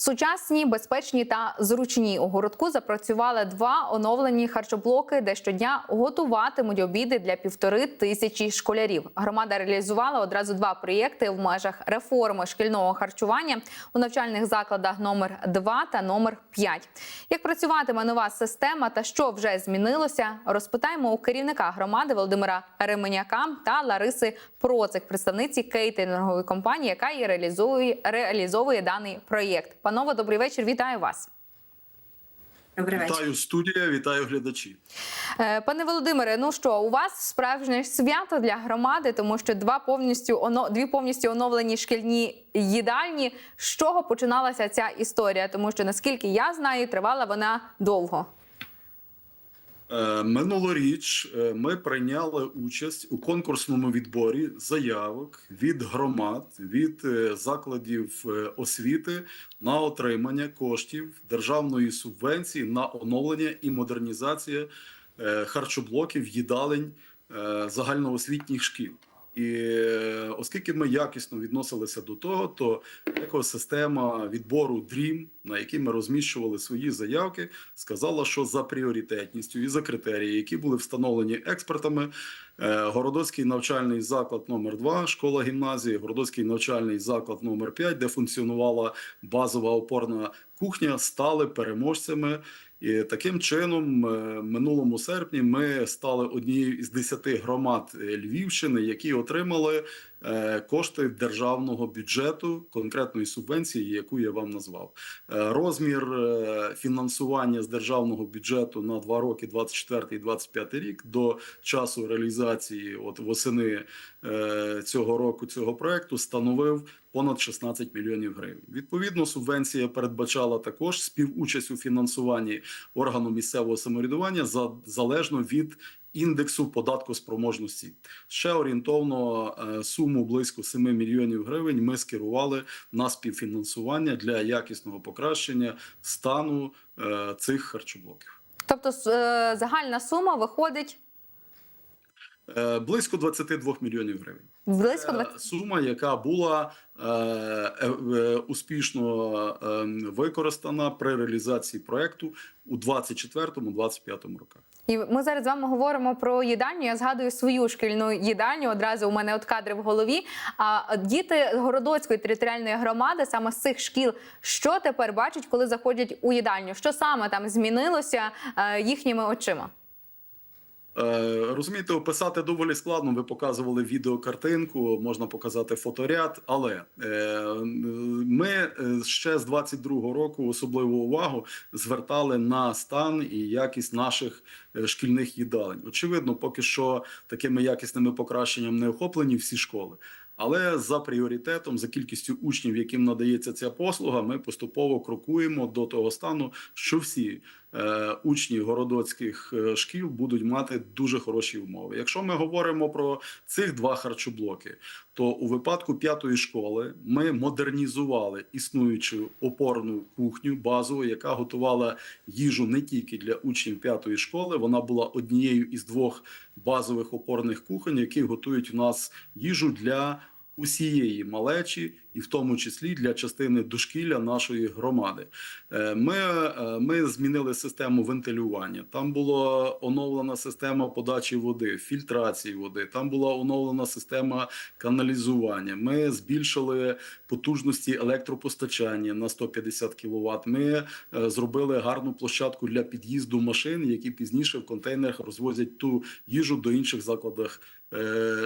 Сучасні, безпечні та зручні у городку запрацювали два оновлені харчоблоки, де щодня готуватимуть обіди для півтори тисячі школярів. Громада реалізувала одразу два проєкти в межах реформи шкільного харчування у навчальних закладах номер 2 та номер 5. Як працюватиме нова система та що вже змінилося, розпитаємо у керівника громади Володимира Ременяка та Лариси Процик, представниці кейтерингової компанії, яка і реалізує реалізовує даний проєкт. Панове, добрий вечір. Вітаю вас. Добрий вечір. Вітаю студія, вітаю глядачі. Е, Пане Володимире, ну що у вас справжнє свято для громади, тому що два повністю оно дві повністю оновлені шкільні їдальні. З чого починалася ця історія? Тому що наскільки я знаю, тривала вона довго. Е, Минулоріч е, ми прийняли участь у конкурсному відборі заявок від громад, від е, закладів освіти на отримання коштів державної субвенції на оновлення і модернізацію харчоблоків їдалень загальноосвітніх шкіл. І е, оскільки ми якісно відносилися до того, то екосистема відбору DREAM, на якій ми розміщували свої заявки, сказала, що за пріоритетністю і за критерії, які були встановлені експертами, е, Городоцький навчальний заклад номер 2 школа гімназії, Городоцький навчальний заклад номер 5 де функціонувала базова опорна кухня, стали переможцями. І таким чином, е, минулому серпні ми стали однією із десяти громад е, Львівщини, які отримали кошти державного бюджету конкретної субвенції, яку я вам назвав. Е, Розмір е, фінансування з державного бюджету на два роки, 24 і 25 рік, до часу реалізації, от восени е, цього року цього проекту, становив понад 16 мільйонів гривень. Відповідно, субвенція передбачала також співучасть у фінансуванні органу місцевого самоврядування за залежно від індексу податку спроможності. Ще орієнтовно е, суму близько 7 мільйонів гривень ми скерували на співфінансування для якісного покращення стану е, цих харчоблоків. Тобто, е, загальна сума виходить Близько 22 мільйонів гривень. близько 20... сума, яка була е, е, е, успішно е, використана при реалізації проекту у 24-25 роках. І ми зараз з вами говоримо про їдальню. Я згадую свою шкільну їдальню. Одразу у мене от кадри в голові. А діти Городоцької територіальної громади, саме з цих шкіл, що тепер бачать, коли заходять у їдальню? Що саме там змінилося е, їхніми очима? Е, Розумієте, описати доволі складно. Ви показували відеокартинку, можна показати фоторяд, але е, ми е, ще з 22-го року особливу увагу звертали на стан і якість наших шкільних їдалень. Очевидно, поки що такими якісними покращенням не охоплені всі школи. Але за пріоритетом, за кількістю учнів, яким надається ця послуга, ми поступово крокуємо до того стану, що всі учні городоцьких е, шкіл будуть мати дуже хороші умови. Якщо ми говоримо про цих два харчоблоки, то у випадку п'ятої школи ми модернізували існуючу опорну кухню базову, яка готувала їжу не тільки для учнів п'ятої школи. Вона була однією із двох базових опорних кухонь, які готують у нас їжу для усієї малечі, і в тому числі для частини дошкілля нашої громади. Е, Ми, е, ми змінили систему вентилювання. Там була оновлена система подачі води, фільтрації води. Там була оновлена система каналізування. Ми збільшили потужності електропостачання на 150 кВт. Ми е, зробили гарну площадку для під'їзду машин, які пізніше в контейнерах розвозять ту їжу до інших закладів.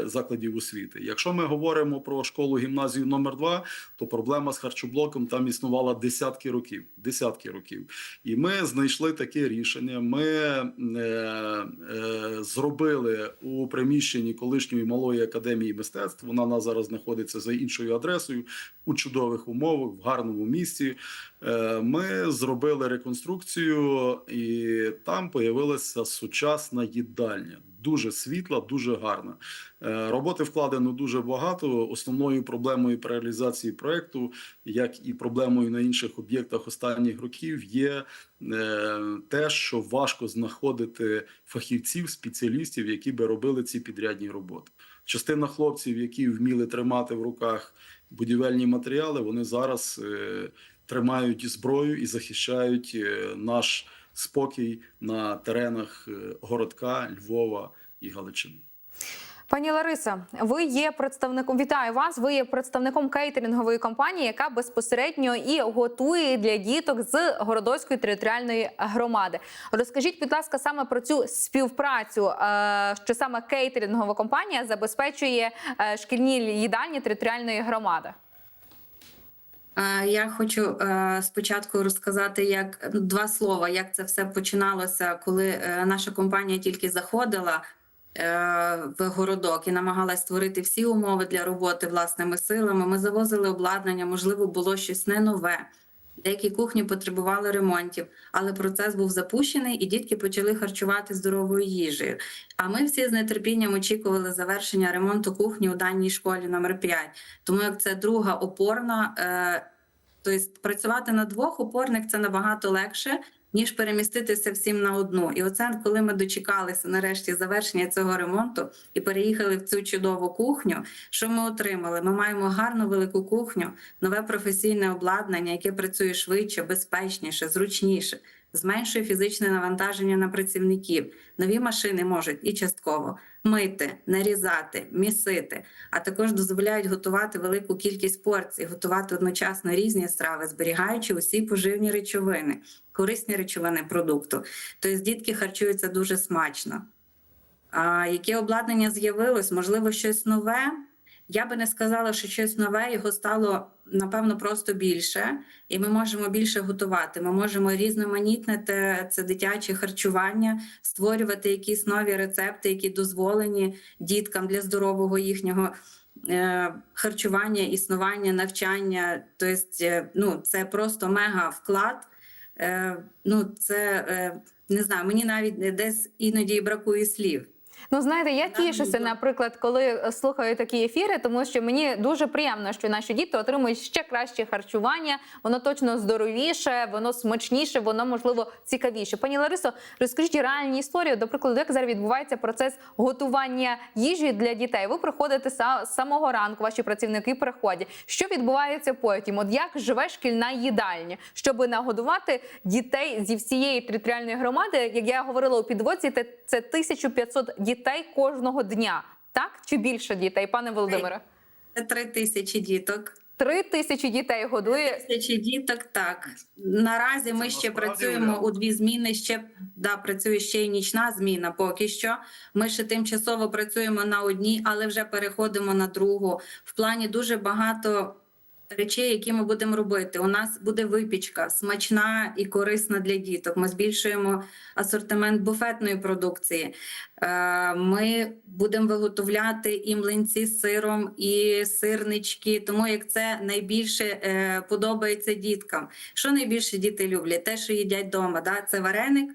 Закладів освіти. Якщо ми говоримо про школу гімназію номер 2 то проблема з харчоблоком там існувала десятки років. Десятки років, і ми знайшли таке рішення. Ми е, е, зробили у приміщенні колишньої малої академії мистецтв. Вона на зараз знаходиться за іншою адресою у чудових умовах, в гарному місці. Е, Ми зробили реконструкцію, і там появилася сучасна їдальня. Дуже світла, дуже гарна. Е, Роботи вкладено дуже багато. Основною проблемою при реалізації проекту, як і проблемою на інших об'єктах останніх років, є е, те, що важко знаходити фахівців, спеціалістів, які би робили ці підрядні роботи. Частина хлопців, які вміли тримати в руках будівельні матеріали, вони зараз е, тримають зброю і захищають наш спокій на теренах е, городка, Львова і Галичини. Пані Лариса, ви є представником. Вітаю вас. Ви є представником кейтерингової компанії, яка безпосередньо і готує для діток з городоцької територіальної громади. Розкажіть, будь ласка, саме про цю співпрацю, е, що саме кейтерингова компанія забезпечує е, шкільні їдальні територіальної громади. Я хочу е, спочатку розказати як ну, два слова, як це все починалося, коли е, наша компанія тільки заходила е, в городок і намагалась створити всі умови для роботи власними силами. Ми завозили обладнання, можливо, було щось не нове. Деякі кухні потребували ремонтів, але процес був запущений, і дітки почали харчувати здоровою їжею. А ми всі з нетерпінням очікували завершення ремонту кухні у даній школі номер 5 Тому як це друга опорна, тобто працювати на двох опорних це набагато легше, ніж переміститися всім на одну. І оце, коли ми дочекалися нарешті завершення цього ремонту і переїхали в цю чудову кухню. Що ми отримали? Ми маємо гарну велику кухню, нове професійне обладнання, яке працює швидше, безпечніше, зручніше. Зменшує фізичне навантаження на працівників. Нові машини можуть і частково мити, нарізати, місити, а також дозволяють готувати велику кількість порцій, готувати одночасно різні страви, зберігаючи усі поживні речовини, корисні речовини продукту. Тобто дітки харчуються дуже смачно. А яке обладнання з'явилось? Можливо, щось нове. Я би не сказала, що щось нове його стало напевно просто більше, і ми можемо більше готувати. Ми можемо різноманітнити це дитяче харчування, створювати якісь нові рецепти, які дозволені діткам для здорового їхнього е, харчування, існування, навчання. Тобто, е, ну це просто мега вклад. Е, ну, це не знаю, мені навіть десь іноді бракує слів. Ну, знаєте, я тішуся, наприклад, коли е, слухаю такі ефіри, тому що мені дуже приємно, що наші діти отримують ще краще харчування. Воно точно здоровіше, воно смачніше, воно можливо цікавіше. Пані Ларисо, розкажіть реальні історії. До прикладу, як зараз відбувається процес готування їжі для дітей. Ви приходите з самого ранку, ваші працівники приходять. Що відбувається потім? От як живе шкільна їдальня, щоб нагодувати дітей зі всієї територіальної громади? Як я говорила у підводці, це 1500 дітей кожного дня. Так чи більше дітей, пане Володимире? Три тисячі діток. Три тисячі дітей годує. Тисячі діток, так. Наразі ми Це ще працюємо у дві зміни. Ще да, працює ще й нічна зміна поки що. Ми ще тимчасово працюємо на одній, але вже переходимо на другу. В плані дуже багато речей, які ми будемо робити. У нас буде випічка смачна і корисна для діток. Ми збільшуємо асортимент буфетної продукції. Е, Ми будемо виготовляти і млинці з сиром, і сирнички, тому як це найбільше е, подобається діткам. Що найбільше діти люблять? Те, що їдять вдома. Да? Це вареник,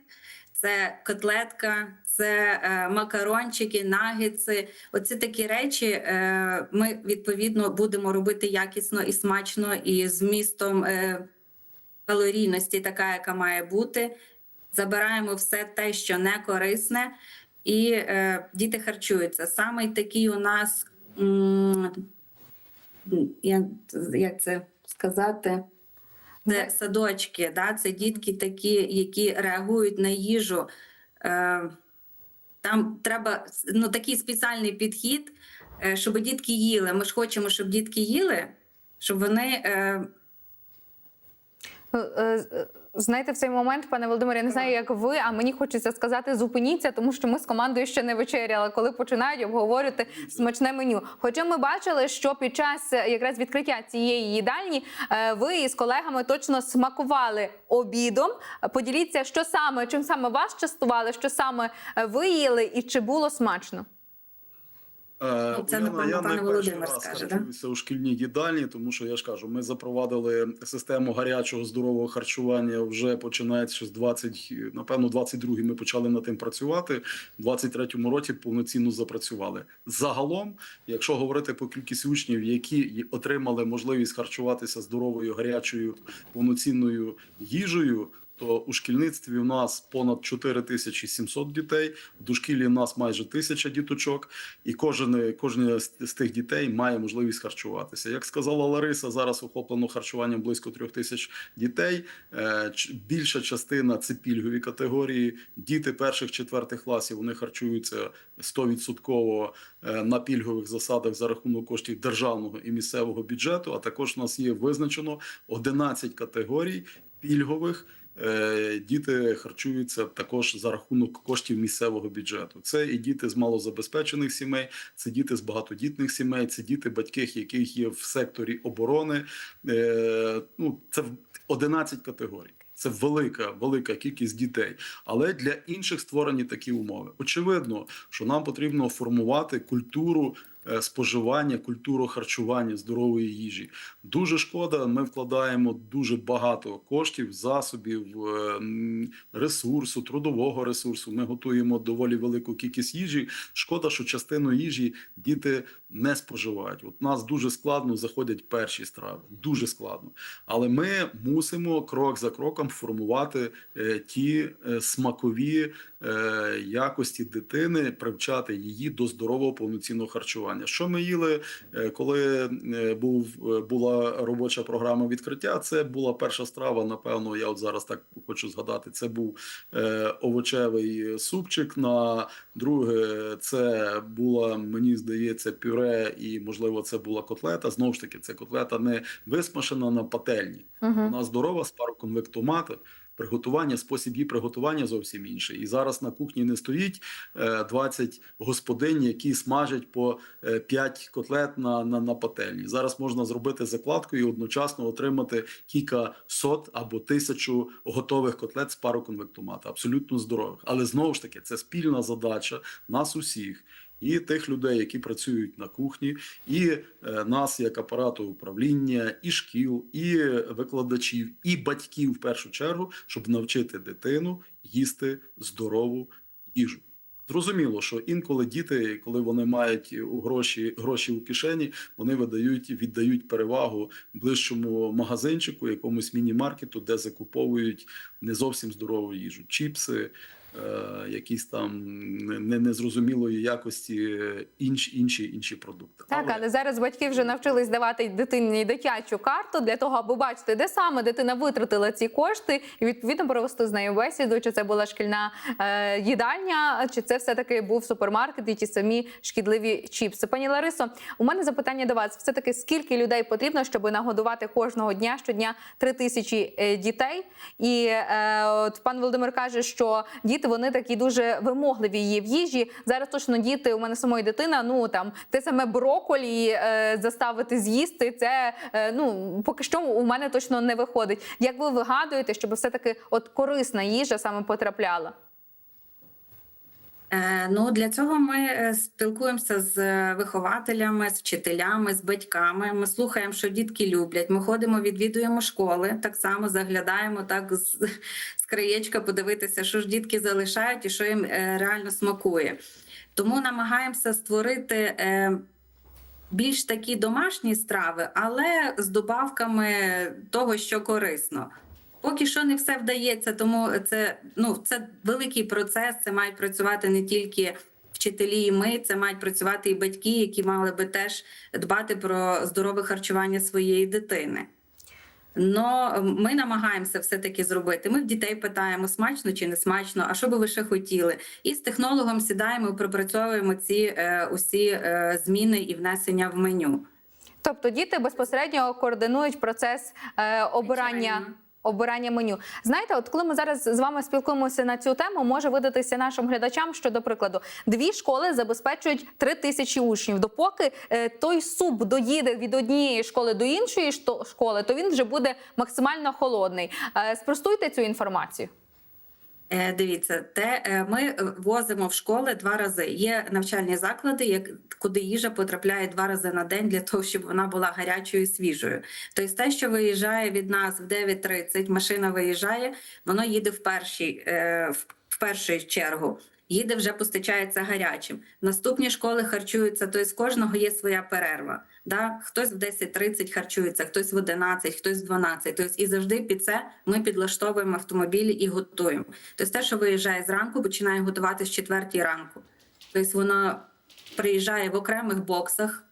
це котлетка, це е, макарончики, нагетси. Оці такі речі е, ми відповідно будемо робити якісно і смачно, і з містом е, калорійності, така, яка має бути. Забираємо все те, що не корисне, і е, діти харчуються. Саме такий у нас м, як, як це сказати? Це садочки, да? це дітки такі, які реагують на їжу. Е, там треба ну, такий спеціальний підхід, е, щоб дітки їли. Ми ж хочемо, щоб дітки їли, щоб вони е, Знаєте, в цей момент, пане Володимире, я не знаю, як ви, а мені хочеться сказати, зупиніться, тому що ми з командою ще не вечеряли, коли починають обговорювати смачне меню. Хоча ми бачили, що під час е, якраз відкриття цієї їдальні е, ви із колегами точно смакували обідом. Поділіться, що саме, чим саме вас частували, що саме е, ви їли, і чи було смачно? Е, Ну, це, Уляна, напевно, я пане не Володимир раз скаже, да? у шкільній їдальні, тому що я ж кажу, ми запровадили систему гарячого здорового харчування вже починаючи з 20, напевно, 22-й ми почали над тим працювати. В 23-му році повноцінно запрацювали. Загалом, якщо говорити по кількості учнів, які отримали можливість харчуватися здоровою гарячою повноцінною їжею, то у шкільництві у нас понад 4700 дітей, в дошкіллі у нас майже тисяча діточок, і кожен, кожен з з тих дітей має можливість харчуватися. Як сказала Лариса, зараз охоплено харчуванням близько трьох тисяч дітей. Е, Більша частина це пільгові категорії. Діти перших четвертих класів вони харчуються 100% е, на пільгових засадах за рахунок коштів державного і місцевого бюджету. А також у нас є визначено 11 категорій пільгових. Е, Діти харчуються також за рахунок коштів місцевого бюджету. Це і діти з малозабезпечених сімей, це діти з багатодітних сімей, це діти, батьки, яких є в секторі оборони. Е, Ну це в- 11 категорій. Це велика, велика кількість дітей. Але для інших створені такі умови. Очевидно, що нам потрібно формувати культуру споживання, культуру харчування здорової їжі. Дуже шкода. Ми вкладаємо дуже багато коштів, засобів, е, ресурсу, трудового ресурсу. Ми готуємо доволі велику кількість їжі. Шкода, що частину їжі діти не споживають. От нас дуже складно заходять перші страви. Дуже складно. Але ми мусимо крок за кроком формувати е, ті е, смакові е, якості дитини, привчати її до здорового повноцінного харчування. Що ми їли, е, коли е, був е, була робоча програма відкриття? Це була перша страва. Напевно, я от зараз так хочу згадати. Це був е, овочевий супчик. На друге, це була мені здається пюре, і можливо, це була котлета. Знову ж таки, це котлета не висмашена на пательні. Угу. Вона здорова з пароконвектомати. Приготування, спосіб її приготування зовсім інший. І зараз на кухні не стоїть е, 20 господинь, які смажать по е, 5 котлет на, на, на пательні. Зараз можна зробити закладку і одночасно отримати кілька сот або тисячу готових котлет з пароконвектомата, абсолютно здорових. Але знову ж таки, це спільна задача нас усіх. І тих людей, які працюють на кухні, і е, нас, як апарату управління, і шкіл, і викладачів, і батьків в першу чергу, щоб навчити дитину їсти здорову їжу. Зрозуміло, що інколи діти, коли вони мають гроші гроші у кишені, вони видають віддають перевагу ближчому магазинчику, якомусь міні-маркету, де закуповують не зовсім здорову їжу, чіпси. Е, Якісь там не- незрозумілої якості інші інші інші продукти. Так, але зараз батьки вже навчились давати дитині дитячу карту для того, аби бачити, де саме дитина витратила ці кошти, і відповідно провести з нею бесіду, чи це була шкільна е, їдальня, чи це все таки був супермаркет і ті самі шкідливі чіпси. Пані Ларисо, у мене запитання до вас: все таки скільки людей потрібно, щоб нагодувати кожного дня щодня три тисячі е, дітей? І е, от пан Володимир каже, що діти вони такі дуже вимогливі є в їжі. Зараз точно діти у мене самої дитина. Ну там те саме броколі е, заставити з'їсти. Це е, ну поки що у мене точно не виходить. Як ви вигадуєте, щоб все таки от корисна їжа саме потрапляла? Е, Ну для цього ми е, спілкуємося з е, вихователями, з вчителями, з батьками. Ми слухаємо, що дітки люблять. Ми ходимо, відвідуємо школи. Так само заглядаємо так з, з краєчка, подивитися, що ж дітки залишають і що їм реально смакує. Тому намагаємося створити. Більш такі домашні страви, але з добавками того, що корисно. Поки що не все вдається, тому це ну це великий процес. Це мають працювати не тільки вчителі, і ми це мають працювати і батьки, які мали би теж дбати про здорове харчування своєї дитини. Но ми намагаємося все таки зробити. Ми в дітей питаємо, смачно чи не смачно, а що би ви ще хотіли? І з технологом сідаємо, і пропрацьовуємо ці е, усі е, зміни і внесення в меню. Тобто діти безпосередньо координують процес е, обирання. Звичайно. Обирання меню. Знаєте, от коли ми зараз з вами спілкуємося на цю тему, може видатися нашим глядачам, що, до прикладу, дві школи забезпечують три тисячі учнів. Допоки е, той суп доїде від однієї школи до іншої школи, то він вже буде максимально холодний. Е, спростуйте цю інформацію. Е, Дивіться, те е, ми е, возимо в школи два рази. Є навчальні заклади, як куди їжа потрапляє два рази на день для того, щоб вона була гарячою і свіжою. Тобто, те, що виїжджає від нас в 9.30, машина виїжджає, воно їде в першій, в першу чергу. їде вже постачається гарячим. Наступні школи харчуються, тобто з кожного є своя перерва. Да? Хтось в 10.30 харчується, хтось в 11, хтось в 12. Тобто і завжди під це ми підлаштовуємо автомобілі і готуємо. Тобто те, що виїжджає зранку, починає готувати з 4 ранку. Тобто воно приїжджає в окремих боксах,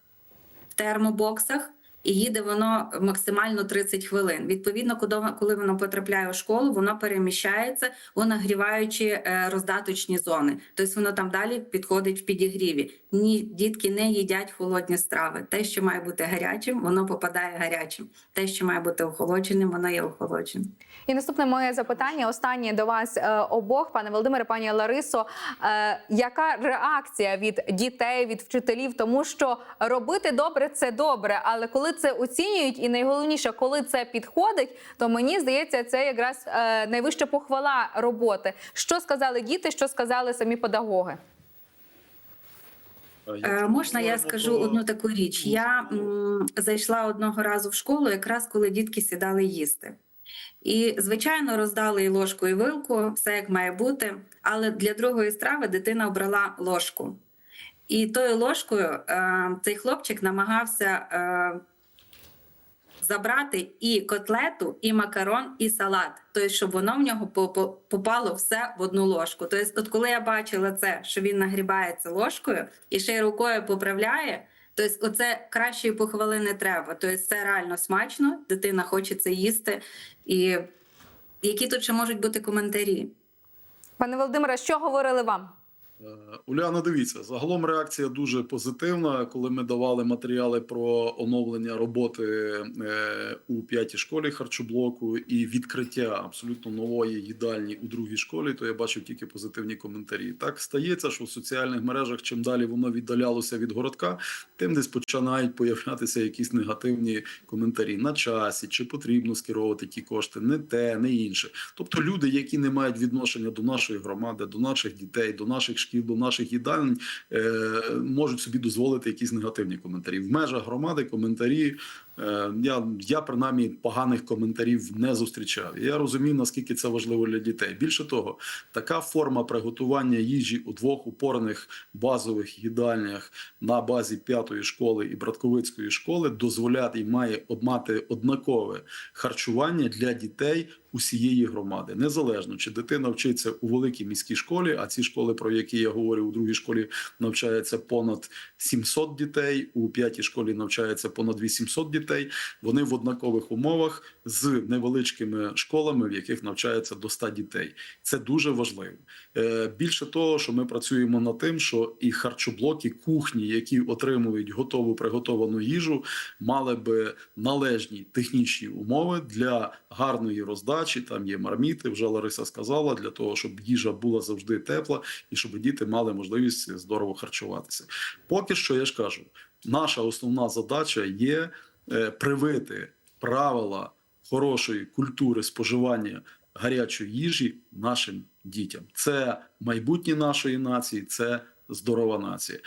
в термобоксах. І їде воно максимально 30 хвилин. Відповідно, коли- воно потрапляє у школу, воно переміщається у нагріваючі е, роздаточні зони. Тобто воно там далі підходить в підігріві. Ні, дітки не їдять холодні страви. Те, що має бути гарячим, воно попадає гарячим. Те, що має бути охолодженим, воно є охолодженим. І наступне моє запитання останнє до вас е, обох, пане Володимире, пані Ларисо. Е, яка реакція від дітей, від вчителів? Тому що робити добре це добре, але коли це оцінюють, і найголовніше, коли це підходить, то мені здається, це якраз е, найвища похвала роботи. Що сказали діти, що сказали самі педагоги? Е, можна я скажу одну таку річ? Я м, зайшла одного разу в школу, якраз коли дітки сідали їсти. І, звичайно, роздали і ложку, і вилку, все як має бути. Але для другої страви дитина обрала ложку. І тою ложкою е, цей хлопчик намагався е, забрати і котлету, і макарон, і салат. Тобто, щоб воно в нього по- по- попало все в одну ложку. Тобто, от коли я бачила це, що він нагрібається ложкою і ще й рукою поправляє. Тобто, оце кращої похвали не треба. Тобто, це реально смачно, дитина хоче це їсти. І які тут ще можуть бути коментарі? Пане Володимире, що говорили вам? Е, Уляна, дивіться, загалом реакція дуже позитивна. Коли ми давали матеріали про оновлення роботи е, у п'ятій школі харчоблоку і відкриття абсолютно нової їдальні у другій школі, то я бачив тільки позитивні коментарі. Так стається, що в соціальних мережах чим далі воно віддалялося від городка, тим десь починають появлятися якісь негативні коментарі на часі, чи потрібно скеровувати ті кошти, не те, не інше. Тобто люди, які не мають відношення до нашої громади, до наших дітей, до наших шкіл, до наших їдалень, е, можуть собі дозволити якісь негативні коментарі. В межах громади коментарі. Е, Я, я принаймні поганих коментарів не зустрічав. Я розумію, наскільки це важливо для дітей. Більше того, така форма приготування їжі у двох упорних базових їдальнях на базі п'ятої школи і братковицької школи дозволяє і має мати однакове харчування для дітей усієї громади, незалежно чи дитина вчиться у великій міській школі, а ці школи, про які я говорю, у другій школі навчається понад 700 дітей, у п'ятій школі навчається понад 800 дітей. Вони в однакових умовах з невеличкими школами, в яких навчається до 100 дітей. Це дуже важливо. Е, Більше того, що ми працюємо над тим, що і харчоблоки, кухні, які отримують готову приготовану їжу, мали би належні технічні умови для гарної роздачі. Там є марміти, вже Лариса сказала, для того, щоб їжа була завжди тепла і щоб діти мали можливість здорово харчуватися. Поки що я ж кажу, наша основна задача є привити правила хорошої культури споживання гарячої їжі нашим дітям. Це майбутнє нашої нації, це здорова нація.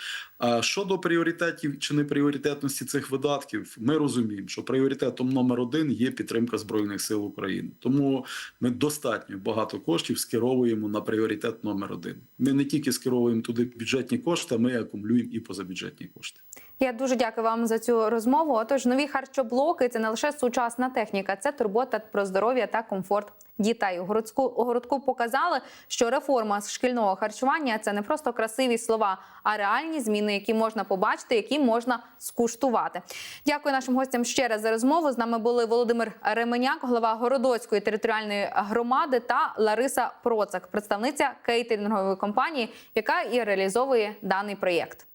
Щодо пріоритетів чи непріоритетності цих видатків, ми розуміємо, що пріоритетом номер один є підтримка збройних сил України. Тому ми достатньо багато коштів скеровуємо на пріоритет номер один. Ми не тільки скеровуємо туди бюджетні кошти, ми акумулюємо і позабюджетні кошти. Я дуже дякую вам за цю розмову. Отож, нові харчоблоки це не лише сучасна техніка, це турбота про здоров'я та комфорт дітей. У городську городку показали, що реформа з шкільного харчування це не просто красиві слова, а реальні зміни, які можна побачити, які можна скуштувати. Дякую нашим гостям ще раз за розмову. З нами були Володимир Ременяк, голова Городоцької територіальної громади, та Лариса Процак, представниця кейтерингової компанії, яка і реалізовує даний проєкт.